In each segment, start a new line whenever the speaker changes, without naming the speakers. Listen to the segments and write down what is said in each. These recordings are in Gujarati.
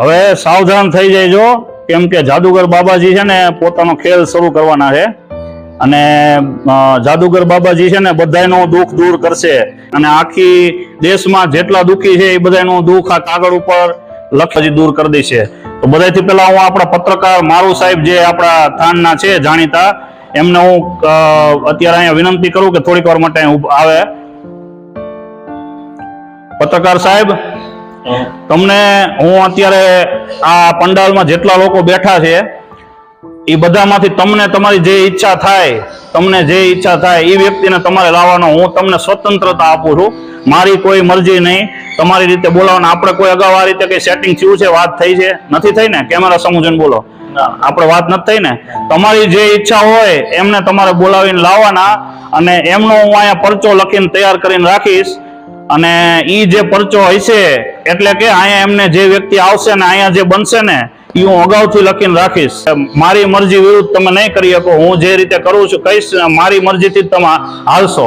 હવે સાવધાન થઈ જજો. કેમ કે જાદુગર બાબાજી છે ને પોતાનો ખેલ શરૂ કરવાના છે. અને જાદુગર બાબાજી છે ને બધાનું દુઃખ દૂર કરશે. અને આખી દેશમાં જેટલા દુઃખી છે એ બધાનું દુઃખ આ કાગળ ઉપર લખી દૂર કરી દેશે. તો બધાથી પહેલા હું આપણા પત્રકાર મારું સાહેબ જે આપણા થાનના છે જાણીતા, એમને હું અત્યારે અહીંયા વિનંતી કરું કે થોડીક વાર માટે આવે. પત્રકાર સાહેબ તમને હું અત્યારે આ પંડાલમાં જેટલા લોકો બેઠા છે એ બધામાંથી તમને તમારી જે ઈચ્છા થાય તમને જે ઈચ્છા થાય એ વ્યક્તિને તમારે લાવવાનો હું તમને સ્વતંત્રતા આપું છું. મારી કોઈ મરજી નહીં. તમારી રીતે બોલાવવાના આપણે કોઈ અગાઉ આ રીતે કઈ સેટિંગ થયું છે વાત થઈ છે? નથી થઈ ને? કેમેરા સમુજન બોલો. આપણે વાત નથી થઈ ને? તમારી જે ઈચ્છા હોય એમને તમારે બોલાવીને લાવવાના અને એમનો હું અહીંયા પરચો લખીને તૈયાર કરીને રાખીશ. અને ઈ જે પરચો હશે એટલે કે અહીંયા એમને જે વ્યક્તિ આવશે ને અહીંયા જે બનશે ને એ હું અગાઉથી લખીને રાખીશ. મારી મરજી વિરુદ્ધ તમે નહીં કરી શકો, હું જે રીતે કરું છું કહીશ, મારી મરજીથી જ તમે હાલશો.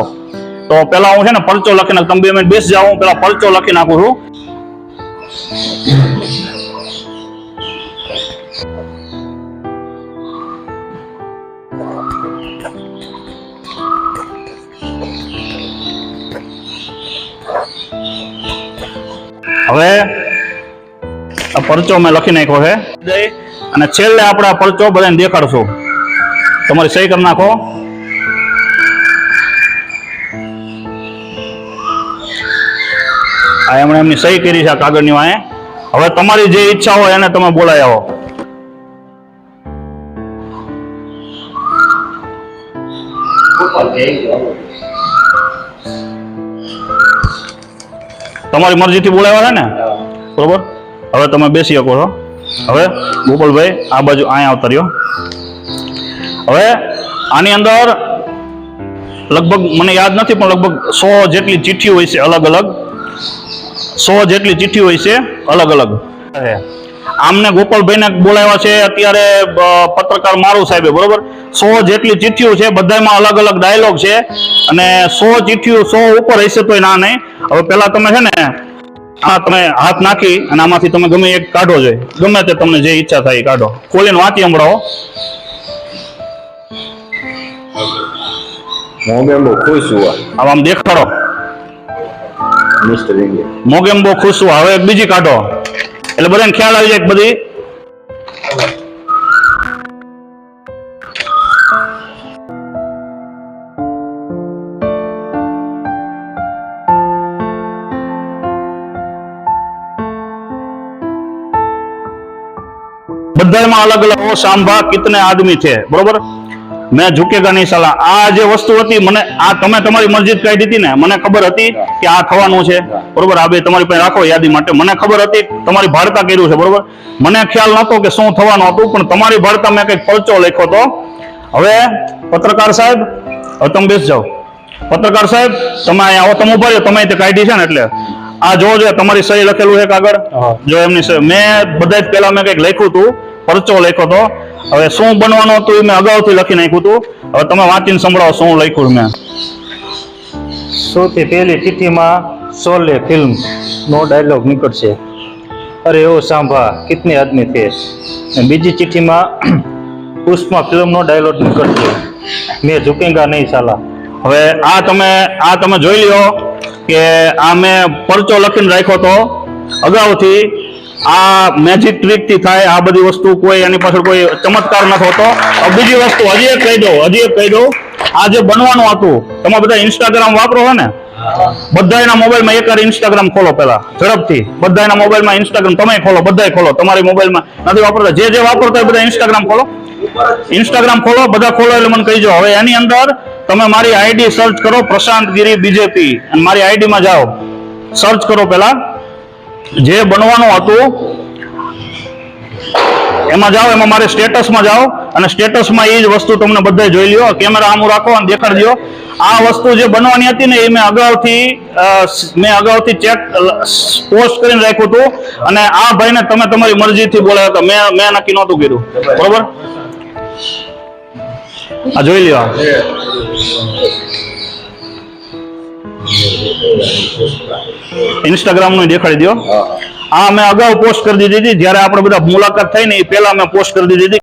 તો પેલા હું છે ને પરચો લખી નાખ તમે બે મિનિટ બેસી જાઓ પેલા પરચો લખી નાખું છું. હવે આ પરચો મેં લખી નાખ્યો છે. અને છેલ્લે આપણે આ પરચો બધાને દેખાડશું. તમારી સહી કરી નાખો. આ એમણે એમની સહી કરી છે આ કાગળની વાંહે. હવે તમારી જે ઈચ્છા હોય એને તમે બોલાવી આવો. તમારી મરજીથી બોલાવ્યા ને? બરોબર? હવે તમે બેસી શકો છો. હવે ગોપાલભાઈ, આ બાજુ અહીંયા આવતા રહ્યો. હવે આની અંદર લગભગ મને યાદ નથી, પણ લગભગ સો જેટલી ચિઠ્ઠી હોય છે અલગ અલગ. સો જેટલી ચિઠ્ઠી હોય છે અલગ અલગ. આમને ગોપાલભાઈને બોલાવ્યા છે અત્યારે પત્રકાર મારું સાહેબે, બરોબર? સો જેટલી ચિઠ્ઠીઓ છે બધામાં અલગ અલગ ડાયલોગ છે. અને સો ચિઠ્ઠીઓ સો ઉપર હશે તોય ના નહીં. હવે પેલા તમે છે ને આ તમે હાથ નાખી અને આમાંથી તમે ગમે એક કાઢો જોઈએ ગમે તે તમને જે ઈચ્છા થાય કાઢો. ખોલીને વાંચી સંભળાવો.
મોગેમ્બો ખુશ હોય
આમ આમ દેખાડો.
Mister India.
મોગેમ બહુ ખુશ હોય હવે બીજી કાઢો. એટલે બધાને ખ્યાલ આવી જાય બધી બધામાં અલગ અલગ ઓ સાંભા કિતને આદમી છે બરોબર? મેં ઝુકેગા નહીં સાલા. આ જે વસ્તુ હતી મને આ તમે તમારી મરજી જ કાઢી હતી ને મને ખબર હતી કે આ થવાનું છે બરોબર? આ બે તમારી પાસે રાખો યાદી માટે. મને ખબર હતી તમારી ભાડતા કર્યું છે બરોબર? મને ખ્યાલ નહોતો કે શું થવાનું હતું પણ તમારી ભાડતા મેં કંઈક પરચો લખ્યો હતો. હવે પત્રકાર સાહેબ હવે તમે બેસ જાઓ. પત્રકાર સાહેબ તમે અહીંયા આવો તમે ઊભા રહ્યો તમે તે કાઢી છે ને એટલે. આ જોવો જોઈએ તમારી સહી લખેલું છે કાગળ જો એમની મેં બધા જ પહેલા મેં કંઈક લખ્યું હતું પરચો લખ્યો હતો. હવે શું બનવાનું હતું એ મેં અગાઉથી લખી નાખ્યું હતું. હવે તમે વાંચીને સંભળાવો શું લખ્યું મેં.
સૌથી પહેલી ચિઠ્ઠીમાં સોલે ફિલ્મ નો ડાયલોગ નીકળશે. અરે ઓ સાંભા કિતને આદમી થે બીજી ચિઠ્ઠીમાં પુષ્પા ફિલ્મનો ડાયલોગ નીકળશે. મેં ઝુકેગા નહીં સાલા.
હવે આ તમે આ તમે જોઈ લ્યો કે આ મેં પરચો લખીને રાખ્યો હતો. અગાઉથી આ મેજિક ટ્રીકથી થાય, આ બધી વસ્તુ કોઈ એની પાછળ કોઈ ચમત્કાર નથી હોતો બીજી વસ્તુ, હજી એક કહી દઉં, હજી એક કહી દઉં. આ જે બનવાનું હતું તમે બધા ઇન્સ્ટાગ્રામ વાપરો છો ને? બધાના મોબાઈલમાં એક વાર ઇન્સ્ટાગ્રામ ખોલો પેલા ઝડપથી. બધાના મોબાઈલમાં ઇન્સ્ટાગ્રામ તમે ખોલો, બધાય ખોલો. તમારી મોબાઈલમાં નથી વાપરતા. જે જે વાપરતા હોય બધા ઇન્સ્ટાગ્રામ ખોલો. ઇન્સ્ટાગ્રામ ખોલો, બધા ખોલો એટલે મને કહીજો. હવે એની અંદર તમે મારી આઈડી સર્ચ કરો, પ્રશાંત ગીરી બીજેપી અને મારી આઈડીમાં જાઓ. સર્ચ કરો પેલા જે બનવાનું હતું, એમાં જાઓ, એમાં મારે સ્ટેટસમાં જાઓ, અને સ્ટેટસમાં એ જ વસ્તુ તમને બધા જોઈ લ્યો. કેમેરા આમ રાખો અને દેખાડજો. આ વસ્તુ જે બનવાની હતી ને, એ મેં અગાઉથી મેં અગાઉથી ચેક પોસ્ટ કરીને રાખ્યું હતું. અને આ ભાઈને તમે તમારી મરજીથી બોલાવ્યા હતા મેં મેં નક્કી નહોતું કર્યું. બરોબર? આ જોઈ લ્યો ઇન્સ્ટાગ્રામનું દેખાડી દો આ મેં અગાઉ પોસ્ટ કરી દીધી હતી જ્યારે આપણે બધા મુલાકાત થઈ ને એ પહેલા મેં પોસ્ટ કરી દીધી હતી.